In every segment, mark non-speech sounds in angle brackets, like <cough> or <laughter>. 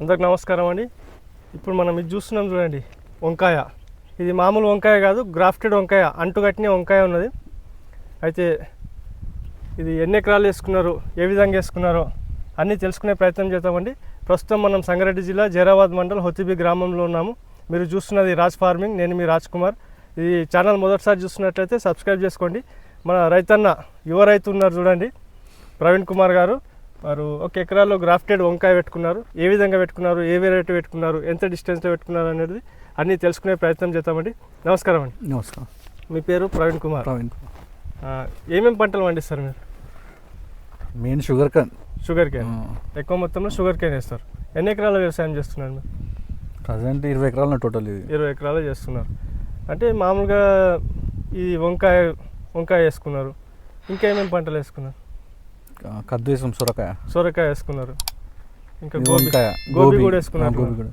అందరికి నమస్కారం అండి. ఇప్పుడు మనం ఇది చూస్తున్నాం చూడండి వంకాయ. ఇది మామూలు వంకాయ కాదు గ్రాఫ్టెడ్ వంకాయ అంటుకట్టిన వంకాయ ఉన్నది. అయితే ఇది ఎన్ని ఎకరాలు వేసుకున్నారు ఏ విధంగా వేసుకున్నారో అన్నీ తెలుసుకునే ప్రయత్నం చేద్దామండి. ప్రస్తుతం మనం సంగారెడ్డి జిల్లా జైరాబాద్ మండల్ హొతిబి గ్రామంలో ఉన్నాము. మీరు చూస్తున్నది రాజ్ ఫార్మింగ్ నేను మీ రాజ్ కుమార్. ఈ ఛానల్ మొదటిసారి చూస్తున్నట్లయితే సబ్స్క్రైబ్ చేసుకోండి. మన రైతన్న యువ రైతు ఉన్నారు చూడండి ప్రవీణ్ కుమార్ గారు. వారు ఒక ఎకరాలో గ్రాఫ్టెడ్ వంకాయ పెట్టుకున్నారు. ఏ విధంగా పెట్టుకున్నారు ఏ వెరైటీ పెట్టుకున్నారు ఎంత డిస్టెన్స్లో పెట్టుకున్నారు అనేది అన్నీ తెలుసుకునే ప్రయత్నం చేద్దామండి. నమస్కారం అండి. నమస్కారం. మీ పేరు ప్రవీణ్ కుమార్. ప్రవీణ్ ఆ, ఏమేమి పంటలు పండిస్తారు మీరు? Main sugar cane. Sugar cane. ఎక్కువ మొత్తంలో షుగర్ కేన్ వేస్తారు. ఎన్ని ఎకరాల వ్యవసాయం చేస్తున్నారు మీరు? ప్రజెంట్ ఇరవై ఎకరాల టోటల్ ఇది. ఇరవై ఎకరాలు చేస్తున్నారు. అంటే మామూలుగా ఈ వంకాయ వంకాయ వేసుకున్నారు. ఇంకా ఏమేమి పంటలు వేసుకున్నారు? కద్దు వేసాం సొరకాయ. సొరకాయ వేసుకున్నారు. ఇంకా ఇది గోబీ గోబీ. కూడా వేసుకున్నారు. గోబీ కూడా.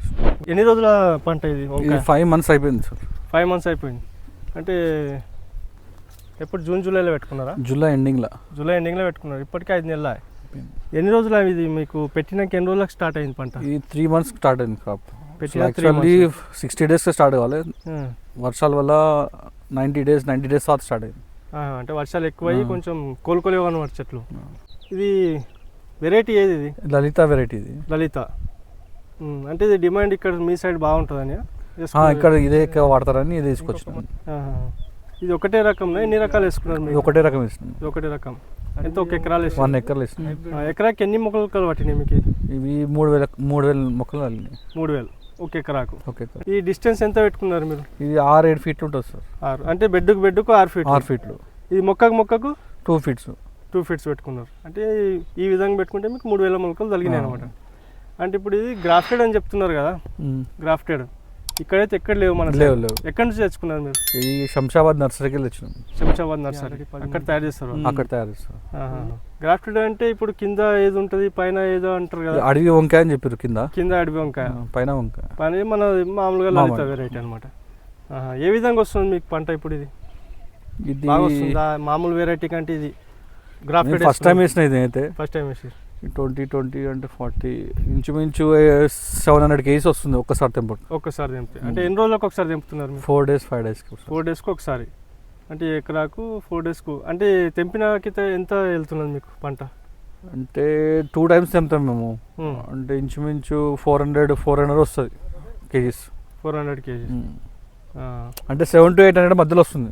ఎన్ని రోజుల పంట ఇది ఇది ఫైవ్ మంత్స్ అయిపోయింది సార్ ఫైవ్ మంత్స్ అయిపోయింది. అంటే ఎప్పుడు జూన్ జూలైలో పెట్టుకున్నారా? జూలై ఎండింగ్లో. జూలై ఎండింగ్లో పెట్టుకున్నారు. ఇప్పటికే ఐదు నెలల? ఎన్ని రోజులు ఇది మీకు? పెట్టినాక ఎన్ని రోజులకు స్టార్ట్ అయింది పంట? ఈ త్రీ మంత్స్ స్టార్ట్ అయింది crop actually sixty days start కావాలి. వర్షాల వల్ల నైంటీ డేస్ నైంటీ డేస్ తర్వాత స్టార్ట్ అయింది. అంటే వర్షాలు ఎక్కువయ్యి. కొంచెం కోలుకోలేవు అనమాట చెట్లు. ఇది వెరైటీ ఏది ఇది? లలిత వెరైటీ ఇది. లలిత. అంటే ఇది డిమాండ్ ఇక్కడ మీ సైడ్ బాగుంటుందని ఇక్కడ ఇదే ఎక్కువ వాడతారని ఇది తీసుకొచ్చినాం ఇది ఒకటే రకం ఎన్ని రకాలు వేసుకున్నారు ఒకటే రకం ఇది ఒకటే రకం. ఎంత ఒక ఎకరాలు వేసి వన్ ఎకర్లు వేసినాం. ఎకరాకి ఎన్ని మొక్కలు పట్టినాయి మీకు ఇవి మూడు వేల మూడు వేల మొక్కలు వెళ్ళినాయి మూడు వేలు. ఒక ఎకరాకు. ఎకర్ ఈ డిస్టెన్స్ ఎంత పెట్టుకున్నారు మీరు? ఇది ఆరు ఏడు ఫీట్లు ఉంటుంది సార్. ఆరు. అంటే బెడ్కు బెడ్కు ఆరు ఫీట్ ఆరు ఫీట్లు ఇది మొక్కకు మొక్కకు? టూ ఫీట్స్ టూ ఫీట్స్ పెట్టుకున్నారు. అంటే ఈ విధంగా పెట్టుకుంటే మీకు మూడు వేల మొలకలు తగినాయి ఆ. అనమాట అంటే ఇప్పుడు ఇది గ్రాఫ్టెడ్ అని చెప్తున్నారు కదా? గ్రాఫ్టెడ్. ఇక్కడైతే ఎక్కడ లేవు మన లేవు. లేవు. ఎక్కడి నుంచి తెచ్చుకున్నారు మీరు? ఇది శంషాబాద్ నర్సరీకి వెళ్ళి వచ్చినాం శంషాబాద్ నర్సరీ. అక్కడ తయారు చేస్తారు. అక్కడ తయారు చేస్తాం ఆహా. గ్రాఫ్టెడ్ అంటే ఇప్పుడు కింద ఏది ఉంటుంది? పైన ఏదో అంటారు కదా? అడవి వంకాయ అని చెప్పారు కింద. కింద అడవి వంకాయ. పైన వంకాయ. పైన మన మామూలుగా లలిత మామూలు. వెరైటీ అనమాట ఏ విధంగా వస్తుంది మీకు పంట ఇప్పుడు ఇది? ఇది బాగా వస్తుందా? మామూలు వెరైటీ కంటే ఇది గ్రాఫ్టెడ్ ఫస్ట్ టైం వేసిన ఇది అయితే ఫస్ట్ టైం వేసి ట్వంటీ ట్వంటీ అంటే ఫార్టీ ఇంచుమించు సెవెన్ హండ్రెడ్ కేజీస్ వస్తుంది ఒక్కసారి తెంపు ఒక్కసారి తెంపుతాయి అంటే ఎన్ని రోజులకు ఒకసారి తెంపుతున్నారు ఫోర్ డేస్ ఫైవ్ డేస్కి ఫోర్ డేస్కి ఒకసారి. అంటే ఎకరాకు ఫోర్ డేస్కు అంటే తెంపిన కింద ఎంత వెళ్తున్నది మీకు పంట? అంటే టూ టైమ్స్ తెంపుతాం మేము. Hmm. అంటే ఇంచుమించు ఫోర్ హండ్రెడ్ ఫోర్ హండ్రెడ్ వస్తుంది కేజీస్. ఫోర్ హండ్రెడ్ కేజీ అంటే సెవెన్ టు ఎయిట్ హండ్రెడ్ మధ్యలో వస్తుంది.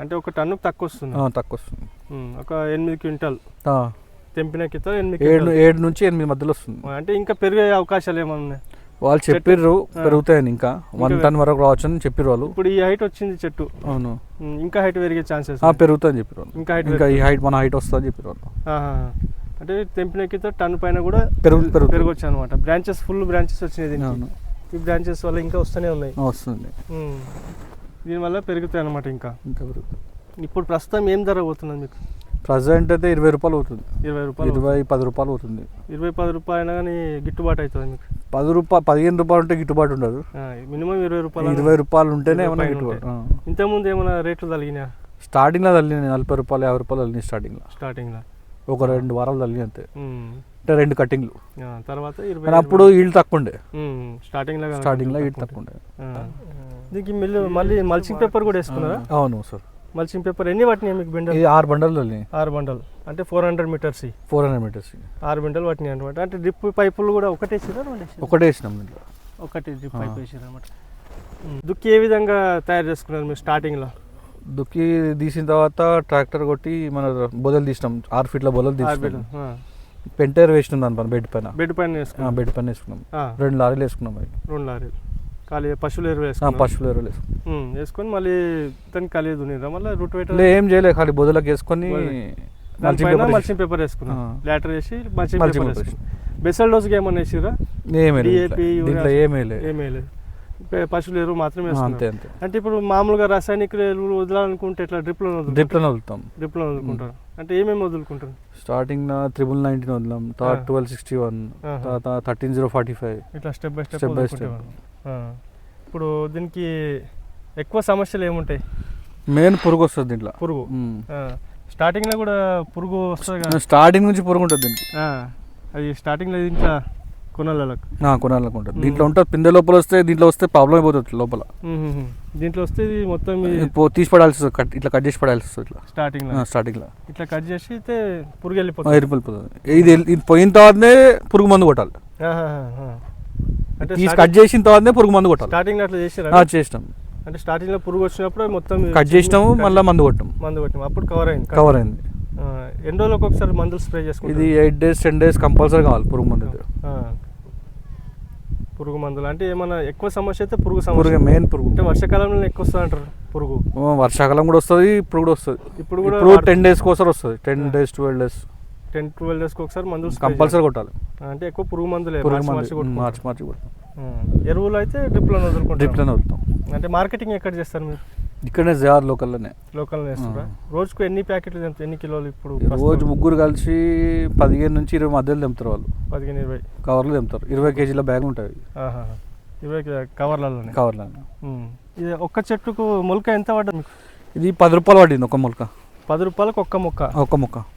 అంటే ఒక టన్నుకు తక్కువ వస్తుంది తక్కువ వస్తుంది ఒక ఎనిమిది క్వింటాల్. తెంపిన కింద ఎనిమిది ఏడు. ఏడు నుంచి ఎనిమిది మధ్యలో వస్తుంది. అంటే ఇంకా పెరిగే అవకాశాలు ఏమైనా ఉన్నాయి వాళ్ళు చెప్పిర్రు. పెరుగుతాయని ఇంకా. వన్ టన్ వరకు రావచ్చు అని చెప్పిర్రు వాళ్ళు. ఇప్పుడు ఈ హైట్ వచ్చింది చెట్టు. అవును. ఇంకా హైట్ పెరిగే ఛాన్సెస్ ఆ, పెరుగుతుందని చెప్పారు వాళ్ళు. ఇంకా height ఇంకా ఈ హైట్ మన హైట్ వస్తుందని చెప్పారు వాళ్ళు. అంటే తెంపిన కింద టన్ పైన కూడా పెరుగు పెరుగు పెరగొచ్చు అనమాట బ్రాంచెస్ ఫుల్ బ్రాంచెస్ వచ్చినాయి ఈ బ్రాంచెస్ వల్ల ఇంకా వస్తూనే ఉన్నాయి. వస్తుంది. దీనివల్ల పెరుగుతాయి అనమాట ఇంకా. ఇంకా పెరుగుతుంది ఇప్పుడు ప్రస్తుతం ఏం ధర పోతున్నది మీకు? ప్రజెంట్ అయితే ఇరవై రూపాయలు అవుతుంది ఇరవై రూపాయలు ఇరవై పది రూపాయలు అవుతుంది ఇరవై పది రూపాయలు అయినా కానీ గిట్టుబాటు అవుతుంది మీకు? పది రూపాయలు పదిహేను రూపాయలు ఉంటే గిట్టుబాటు ఉండదు. మినిమం ఇరవై రూపాయలు ఇరవై రూపాయలు ఉంటేనే పైన గిట్టుబాటు ఇంతకుముందు ఏమైనా రేట్లు తగినా స్టార్టింగ్లో తల్లినాయి నలభై రూపాయలు యాభై రూపాయలు తల్లినాయి స్టార్టింగ్లో. స్టార్టింగ్లో. ఒక రెండు వారాలు తల్లి అంతే. అంటే రెండు కట్టింగ్లు. తర్వాత ఇరవై అప్పుడు ఈల్డ్ తక్కువ ఉండే. స్టార్టింగ్లో స్టార్టింగ్లో ఈల్డ్ తక్కువ ఉండే. దీనికి మిల్లు మళ్ళీ మల్చింగ్ పేపర్ కూడా వేసుకున్నారా? అవును సార్. మల్చింగ్ పేపర్ ఎన్ని పట్టినాయి మీకు బెండల్? ఇది ఆరు బండలు ఆరు బండల్. అంటే four hundred metres four hundred metres ఆరు బండలు పట్టినాయి అనమాట అంటే డ్రిప్ పైపులు కూడా ఒకటే వేసిరా రెండు వేసిరా? ఒకటే వేసినాం దీంట్లో. ఒకటి డ్రిప్. పైప్ వేసారు అనమాట దుక్కి ఏ విధంగా తయారు చేసుకున్నారు మీరు స్టార్టింగ్లో దుక్కి తీసిన తర్వాత ట్రాక్టర్ కొట్టి మన బొదలు తీసినాం. ఆరు ఫీట్ల బొదలు తీసుకున్నాం పెంటేర్ వేసినాం దాని పైన బెడ్ పైన. బెడ్ పైన బెడ్ పైన వేసుకున్నాం. రెండు లారీలు వేసుకున్నాం రెండు లారీలు. ఖాళీ పశువులు ఎరువు వేసుకున్నాం పశువుల ఎరువులు వేసుకొని మళ్ళీ దాన్ని ఖాళీ దున్నిరా? మళ్ళీ రూట్ వెయిటర్ లే, ఏం చేయలేదు ఖాళీ బొదలకు వేసుకొని మల్చింగ్ పేపర్ వేసుకున్నాం. లాటర్ వేసి మల్చింగ్ పేపర్ వేసుకున్నాం. బెసల్ డోస్కి ఏమన్నా వేసిరా ఏమీ లేదు DAP, దీంట్లో. దీంట్లో యూరియా ఏమీ లేదు. ఏమీ లేదు. పే- పశువుల ఎరువు మాత్రమే అంతే అంతే. అంటే ఇప్పుడు మామూలుగా రాసాయనిక ఎరువులు వదలాలనుకుంటే ఎట్లా డ్రిప్లో డ్రిప్లో వదులుతాం. డ్రిప్లో వదులుకుంటారు? అంటే ఏమేమి వదులుకుంటారు? స్టార్టింగ్ త్రిబుల్ నైన్టీన్ వదిలాం తర్వాత. Twelve sixty one. తర్వాత థర్టీన్ జీరో ఫార్టీ ఫైవ్ ఇట్లా step by step Step by ఇప్పుడు దీనికి ఎక్కువ సమస్యలు ఏముంటాయి? మెయిన్ పురుగు వస్తుంది దీంట్లో. పురుగు. స్టార్టింగ్లో కూడా పురుగు వస్తుంది స్టార్టింగ్ నుంచి పురుగు ఉంటుంది దీనికి. అది స్టార్టింగ్లో ఇంట్లో కొనాలకు కొనాలనుకుంటారు దీంట్లో ఉంటుంది పిందె లోపల వస్తే దీంట్లో వస్తే ప్రాబ్లం అయిపోతుంది లోపల. దీంట్లో వస్తే ఇది మొత్తం తీసి పడాల్సి వస్తుంది కట్ ఇట్లా కట్ చేసి పడాల్సి వస్తుంది ఇట్లా. స్టార్టింగ్ స్టార్టింగ్లో. ఇట్లా కట్ చేసి అయితే పురుగు వెళ్ళిపోతుంది. ఎరిపోతుంది ఇది ఇది పోయిన తర్వాతనే పురుగు మందు కొట్టాలి. తీసి కట్ చేసిన తర్వాతనే పురుగు మందు కొట్టాలి. స్టార్టింగ్ అట్లా చేసిరా చేసినాం. అంటే స్టార్టింగ్లో పురుగు వచ్చినప్పుడు మొత్తం కట్ చేసినాము మళ్ళీ మందు కొట్టాం. మందు కొట్టాం. అప్పుడు కవర్ అయింది కవర్ అయింది. ఎన్ని రోజులకు ఒకసారి మందులు స్ప్రే చేసుకుంటాం ఇది eight days ten days compulsory కావాలి పురుగు మందు. పురుగు మందులు. అంటే ఏమన్నా ఎక్కువ సమస్య అయితే పురుగు సమస్య. మెయిన్ పురుగు. అంటే వర్షాకాలంలో ఎక్కువ వస్తుంది అంటారు పురుగు. వర్షాకాలం కూడా వస్తుంది ఇప్పుడు కూడా వస్తుంది. ఇప్పుడు కూడా ఇప్పుడు టెన్ డేస్ కోసం వస్తుంది. Ten days twelve days. Ten twelve డేస్కి ఒకసారి మందులు spray కంపల్సరీ కొట్టాలి. అంటే ఎక్కువ పురుగు మందులే మార్చి మందు మార్చి. మార్చి కొడతాం. ఎరువులు అయితే డ్రిప్లో వదులుకుంటాం. డ్రిప్లోనే వదులుతాం. అంటే మార్కెటింగ్ ఎక్కడ చేస్తారు మీరు? ఇక్కడనే జేఆర్ లోకల్లోనే. లోకల్ వేస్తారా రోజుకు ఎన్ని ప్యాకెట్లు ఎన్ని కిలోలు ఇప్పుడు రోజు? ముగ్గురు కలిసి పదిహేను నుంచి ఇరవై మధ్యలో తెంపుతారు వాళ్ళు. పదిహేను ఇరవై. కవర్లు తెంపుతారు. ఇరవై కేజీల బ్యాగ్ ఉంటుంది. ఆహా. ఇరవై కి- కవర్లలోనే. కవర్లో ఉమ్. ఇది ఒక్క చెట్టుకు మొలక ఎంత పడ్డది ఇది పది రూపాయలు పడింది ఒక మొలక. పది రూపాయలకు ఒక్క మొక్క. ఒక మొక్క.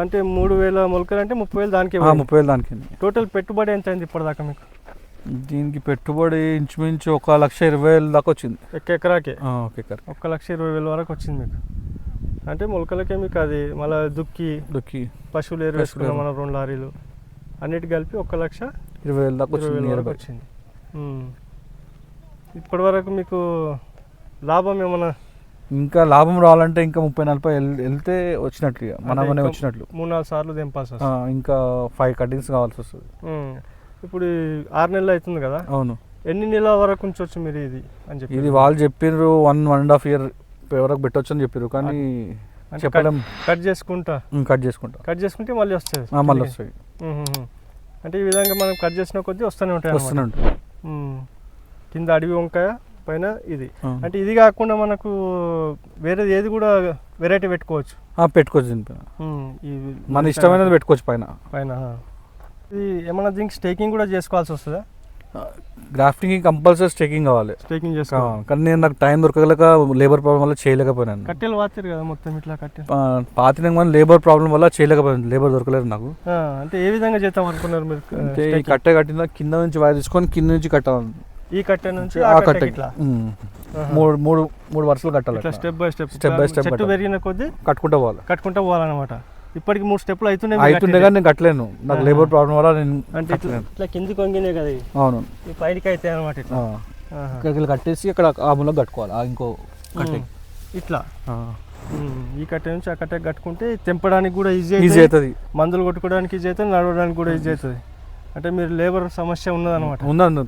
అంటే మూడు వేల మొలకలు అంటే ముప్పై వేలు దానికి ముప్పై వేలు దానికి. టోటల్ పెట్టుబడి ఎంత అయింది ఇప్పటిదాకా మీకు? దీనికి పెట్టుబడి ఇంచుమించు ఒక లక్ష ఇరవై వేలు దాకా వచ్చింది. ఎక్క ఎకరాకే? ఓకే ఎకర్ ఒక్క లక్ష ఇరవై వేల వరకు వచ్చింది మీకు. అంటే మొలకలకే మీకు అది మళ్ళీ దుక్కి దుక్కి పశువులు ఏరు వేసుకున్నాం. మనం రెండు లారీలు. అన్నిటి కలిపి ఒక్క లక్ష ఇరవై వేలు దాకా ఇరవై వచ్చింది. వచ్చింది. ఇప్పటి వరకు మీకు లాభం ఏమన్నా ఇంకా లాభం రావాలంటే ఇంకా ముప్పై నలభై వెళ్- వెళ్తే వచ్చినట్లు మనమనే వచ్చినట్లు. మూడు నాలుగు సార్లు ఇంకా ఫైవ్ కటింగ్స్ కావాల్సి వస్తుంది. ఇప్పుడు ఆరు నెలలు అవుతుంది కదా? అవును. ఎన్ని నెలల వరకు ఉంచవచ్చు మీరు ఇది అని చెప్పి? ఇది వాళ్ళు చెప్పిర్రు one one and half year వరకు పెట్టొచ్చు అని చెప్పారు కానీ అంటే చెప్పలేం కట్ చేసుకుంటా? కట్ చేసుకుంటా. కట్ చేసుకుంటే మళ్ళీ వస్తుంది ఆ, మళ్ళీ వస్తాయి. అంటే ఈ విధంగా మనం కట్ చేసిన కొద్దీ వస్తూనే ఉంటాయి వస్తూనే. ఉంటాయి. కింద అడవి వంకాయ పైన ఇది. అంటే ఇది కాకుండా మనకు వేరేది ఏది కూడా వెరైటీ పెట్టుకోవచ్చు. పెట్టుకోవచ్చు దీనిపైన మన ఇష్టమైనది పెట్టుకోవచ్చు పైన. పైన. ఇది ఏమన్నా దీనికి స్టేకింగ్ కూడా చేసుకోవాల్సి వస్తుందా? గ్రాఫ్టింగ్ కంపల్సరీ స్టేకింగ్ కావాలి. స్టేకింగ్ చేసుకోవాలి. కానీ నేను నాకు టైం దొరకలేక లేబర్ ప్రాబ్లం వల్ల చేయలేకపోయినాను. కట్టెలు వాతారు కదా మొత్తం ఇట్లా కట్టెలు? పాతిన కానీ లేబర్ ప్రాబ్లం వల్ల చేయలేకపోయాను లేబర్ దొరకలేదు నాకు. అంటే ఏ విధంగా చేద్దాం అనుకున్నారు మీరు అంటే? కట్టె కట్టిన కింద నుంచి వైర్ తీసుకొని కింద నుంచి కట్టాలి. ఈ కట్టె నుంచి ఆ కట్టె ఇట్లా. మూడు మూడు మూడు వరుసలు కట్టాలి ఇట్లా. Step by step. Step by step చెట్టు. పెరిగిన కొద్దీ కట్టుకుంటా పోవాలి. కట్టుకుంటూ పోవాలన్నమాట. ఇప్పటికి మూడు స్టెప్లు అవుతున్నాయి మీరు అవుతుండే. కానీ నేను కట్టలేను. నాకు. లేబర్ ప్రాబ్లం వల్ల నేను అంటే ఇట్లా కట్టలేను. ఇట్లా కింది. అవును. ఈ పైకి అయితే అనమాట ఇట్లా. వెళ్ళి కట్టేసి అక్కడ ఆ మూలకు కట్టుకోవాలి. ఆ ఇంకో కట్టె. ఇట్లా. ఈ కట్టె నుంచి ఆ కట్టె కట్టుకుంటే తెంపడానికి కూడా ఈజీ ఈజీ అవుతుంది. అవుతుంది. మందులు కొట్టుకోవడానికి ఈజీ అవుతుంది నడవడానికి కూడా ఈజీ అవుతుంది. అంటే మీరు లేబర్ సమస్య ఉన్నదన్నమాట. ఉందండి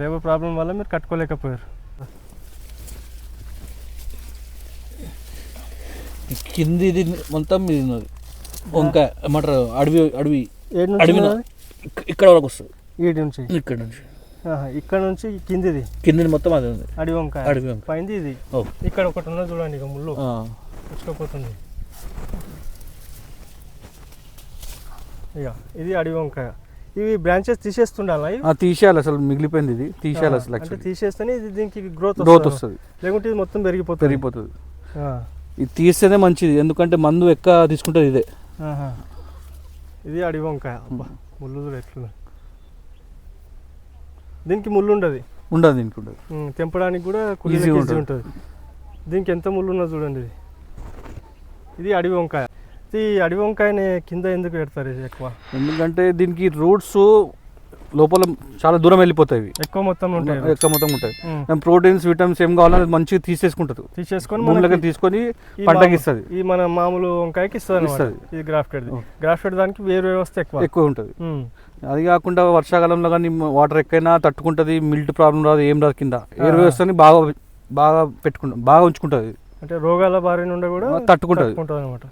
లేబర్ ప్రాబ్లం వల్ల మీరు కట్టుకోలేకపోయారు. కింది ఇది మొత్తం ఇది ఉన్నది. వంకాయ ఏమంటారు అడవి అడవి. ఏడు నుంచి అడవి? ఇక్కడ వరకు వస్తుంది. ఈడు నుంచి? ఇక్కడ నుంచి. ఇక్కడ నుంచి కిందిది? కింది మొత్తం అది ఉంది అడవి వంకాయ. అడవి వంకాయ. పైంది ఇది? ఓ. ఇక్కడ ఒకటి ఉన్నది చూడండి ఇక ముళ్ళు. ఆ. పుచ్చుకోపోతుంది ఇక ఇది అడవి వంకాయ. ఇవి బ్రాంచెస్ తీసేస్తుండాలా తీసేయాలి అసలు మిగిలిపోయింది ఇది. తీసేయాలి అసలు అంటే. తీసేస్తేనే ఇది దీనికి గ్రోత్ గ్రోత్ వస్తుంది. లేకుంటే ఇది మొత్తం పెరిగిపోతుంది. పెరిగిపోతుంది. ఇది తీస్తేనే మంచిది. ఎందుకంటే మందు ఎక్క తీసుకుంటుంది ఇదే. ఇది అడవి వంకాయ. అబ్బా ముళ్ళు ఎట్లుంది దీనికి ముళ్ళు ఉండదు. ఉండదు దీనికి ఉండదు. తెంపడానికి కూడా ఈజీ ఉంటుంది. ఉంటుంది. దీనికి ఎంత ముళ్ళు ఉన్నదో చూడండి ఇది. ఇది అడవి వంకాయ. ఇది అడవి వంకాయని కింద ఎందుకు పెడతారు ఎక్కువ ఎందుకంటే దీనికి రూట్స్ లోపల చాలా దూరం వెళ్ళిపోతాయి. ఎక్కువ మొత్తం ఉంటాయి ఎక్కువ మొత్తం ఉంటాయి. ప్రోటీన్స్ విటమిన్స్ ఏం కావాలో అది మంచిగా తీసేసుకుంటుంది తీసేసుకొని భూమిలోకి తీసుకొని పంటకి ఇస్తుంది ఈ మన మామూలు వంకాయకి ఇస్తుంది. ఇది గ్రాఫ్టెడ్. గ్రాఫ్టెడ్ దానికి వేరు వ్యవస్థ ఎక్కువ ఎక్కువ ఉంటుంది. అది కాకుండా వర్షాకాలంలో కానీ వాటర్ ఎక్కువైనా తట్టుకుంటుంది మిల్ట్ ప్రాబ్లం రాదు ఏం రాదు కింద ఆ. వ్యవస్థని బాగా బాగా పెట్టుకుంటుంది బాగా ఉంచుకుంటుంది అంటే రోగాల బారి నుండి కూడా. తట్టుకుంటుంది అనమాట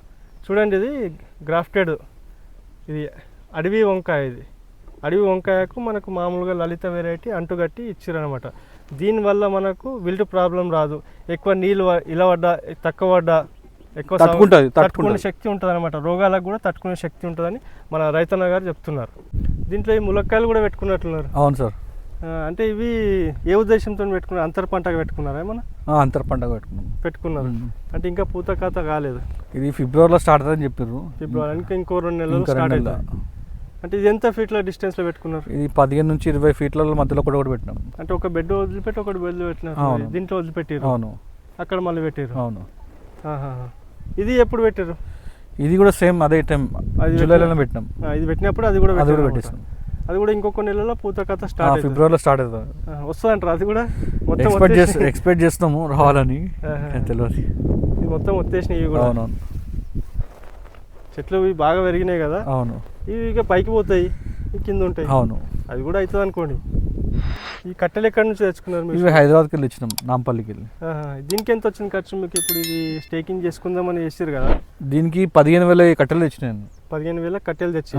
చూడండి ఇది గ్రాఫ్టెడ్. ఇది అడవి వంకాయ ఇది. అడవి వంకాయకు మనకు మామూలుగా లలిత వెరైటీ అంటుగట్టి ఇచ్చిరనమాట దీనివల్ల మనకు విల్ట్ ప్రాబ్లం రాదు. ఎక్కువ నీళ్ళు ఇలా పడ్డా తక్కువ పడ్డా ఎక్కువ తట్టుకుంటది, తట్టుకునే. శక్తి ఉంటుంది అనమాట రోగాలకు కూడా తట్టుకునే శక్తి ఉంటుందని మన రైతన్న గారు చెప్తున్నారు. దీంట్లో ఈ ములక్కాయలు కూడా పెట్టుకున్నట్లున్నారు. అవును సార్. అంటే ఇవి ఏ ఉద్దేశంతో పెట్టుకున్నారు? అంతర్ పంటగా పెట్టుకున్నారా ఏమన్నా? అంతర్ పండగ పెట్టుకున్నాం. పెట్టుకున్నారు. అంటే ఇంకా పూత ఖాతా కాలేదు. ఇది ఫిబ్రవరిలో స్టార్ట్ అవుతుందని చెప్పారు ఫిబ్రవరి ఇంకా ఇంకో రెండు నెలలు స్టార్ట్ అవుతుంది. అంటే ఇది ఎంత ఫీట్ల డిస్టెన్స్లో పెట్టుకున్నారు? ఇది పదిహేను నుంచి ఇరవై ఫీట్ల మధ్యలో ఒకటి ఒకటి పెట్టినాం. అంటే ఒక బెడ్ వదిలిపెట్టి ఒకటి బెడ్ పెట్టినారు. దీంట్లో వదిలిపెట్టారు అవును. అక్కడ మళ్ళీ పెట్టారు అవును. ఇది ఎప్పుడు పెట్టారు ఇది కూడా సేమ్ అదే టైం అది జూలైలోనే పెట్టినాం ఇది పెట్టినప్పుడు అది కూడా అది కూడా పెట్టేసాం. అది కూడా ఇంకొక నెలలో పూత కథ స్టార్ట్ ఫిబ్రవరిలో స్టార్ట్ అవుతుంది. వస్తుంది అంటారు అది కూడా మొత్తం ఎక్స్పెక్ట్ చేసి ఎక్స్పెక్ట్ చేస్తున్నాము రావాలని. తెలియదు ఇది మొత్తం వచ్చేసినాయి ఇవి కూడా. అవునవును. చెట్లు ఇవి బాగా పెరిగినాయి కదా. అవును. ఇవి ఇక పైకి పోతాయి కింద ఉంటాయి. అవును. అది కూడా అవుతుంది అనుకోండి. ఈ కట్టెలు ఎక్కడి నుంచి తెచ్చుకున్నారు మీరు? ఇవి హైదరాబాద్కి వెళ్ళి ఇచ్చినాం నాంపల్లికి వెళ్ళి. దీనికి ఎంత వచ్చింది ఖర్చు మీకు ఇప్పుడు ఇది స్టేకింగ్ చేసుకుందామని చేసారు కదా? దీనికి పదిహేను వేల కట్టెలు ఇచ్చినాను పదిహేను వేల కట్టెలు తెచ్చి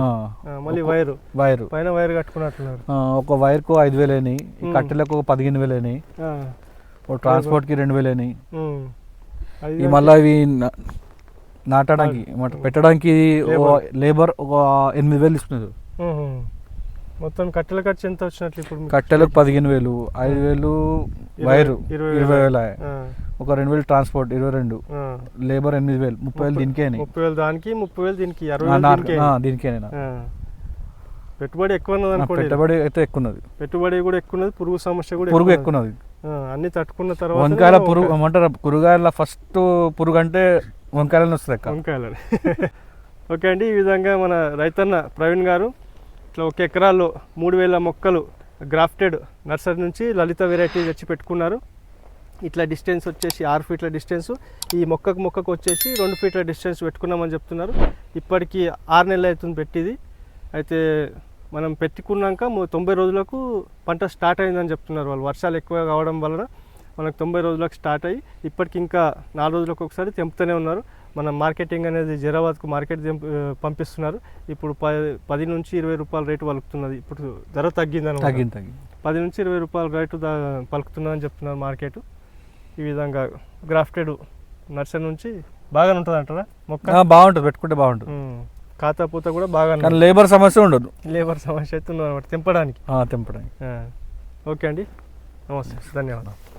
మళ్ళీ వైరు. వైర్. పైన వైర్ కట్టుకున్నట్టున్నారు. ఒక వైర్కు ఐదు వేలు అయినాయి. కట్టెలకు ఒక పదిహేను వేలు అయినాయి. ఒక ట్రాన్స్పోర్ట్కి రెండు వేలు అయినాయి. ఈ మళ్ళీ ఇవి నాటడానికి పెట్టడానికి లేబర్. లేబర్ ఒక ఎనిమిది వేలు ఇస్తున్నారు. మొత్తం కట్టెల ఖర్చు ఎంత వచ్చినట్లు ఇప్పుడు? కట్టెలకు పదిహేను వేలు ఐదు వేలు వైరు ఇరవై వేలు. ఒక రెండు వేలు ట్రాన్స్పోర్ట్ ఇరవై రెండు. లేబర్ ఎనిమిది వేలు ముప్పై వేలు దీనికే. ముప్పై వేలు దానికి ముప్పై వేలు దీనికి అరవై దీనికే. పెట్టుబడి ఎక్కువ ఉన్నది నా అనుకోండి పెట్టుబడి అయితే ఎక్కువ ఉన్నది పెట్టుబడి కూడా ఎక్కువ ఉన్నది పురుగు సమస్య కూడా పురుగు. ఎక్కువ ఉన్నది అన్ని తట్టుకున్న తర్వాత వంకాయల పురుగు ఏమంటారు కూరగాయల ఫస్ట్ పురుగు అంటే వంకాయలను వస్తుంది అక్క వంకాయలు <laughs> ఓకే అండి ఈ విధంగా మన రైతన్న ప్రవీణ్ గారు ఇట్లా ఒక ఎకరాల్లో మూడు వేల మొక్కలు గ్రాఫ్టెడ్ నర్సరీ నుంచి లలిత వెరైటీ తెచ్చి పెట్టుకున్నారు. ఇట్లా డిస్టెన్స్ వచ్చేసి ఆరు ఫీట్ల డిస్టెన్స్. ఈ మొక్కకు మొక్కకు వచ్చేసి రెండు ఫీట్ల డిస్టెన్స్ పెట్టుకున్నామని చెప్తున్నారు. ఇప్పటికీ ఆరు నెలలు అవుతుంది పెట్టిది. అయితే మనం పెట్టుకున్నాక తొంభై రోజులకు పంట స్టార్ట్ అయిందని చెప్తున్నారు వాళ్ళు. వర్షాలు ఎక్కువ కావడం వలన మనకు తొంభై రోజులకు స్టార్ట్ అయ్యి ఇప్పటికి ఇంకా నాలుగు రోజులకు ఒకసారి తెంపుతూనే ఉన్నారు. మన మార్కెటింగ్ అనేది జరాబాద్కు మార్కెట్ పంపిస్తున్నారు. ఇప్పుడు పది పది నుంచి ఇరవై రూపాయల రేటు పలుకుతున్నది. ఇప్పుడు ధర తగ్గింది అనమాట తగ్గింది తగ్గింది. పది నుంచి ఇరవై రూపాయల రేటు పలుకుతున్నదని చెప్తున్నారు మార్కెట్. ఈ విధంగా గ్రాఫ్టెడ్ నర్సరీ నుంచి బాగానే ఉంటుంది అంటారా మొక్క బాగుంటుంది. పెట్టుకుంటే బాగుంటుంది. ఖాతా పూత కూడా బాగా కానీ లేబర్ సమస్య ఉండదు. లేబర్ సమస్య అయితే ఉన్నదన్నమాట తెంపడానికి. తెంపడానికి. ఓకే అండి. నమస్తే. ధన్యవాదాలు.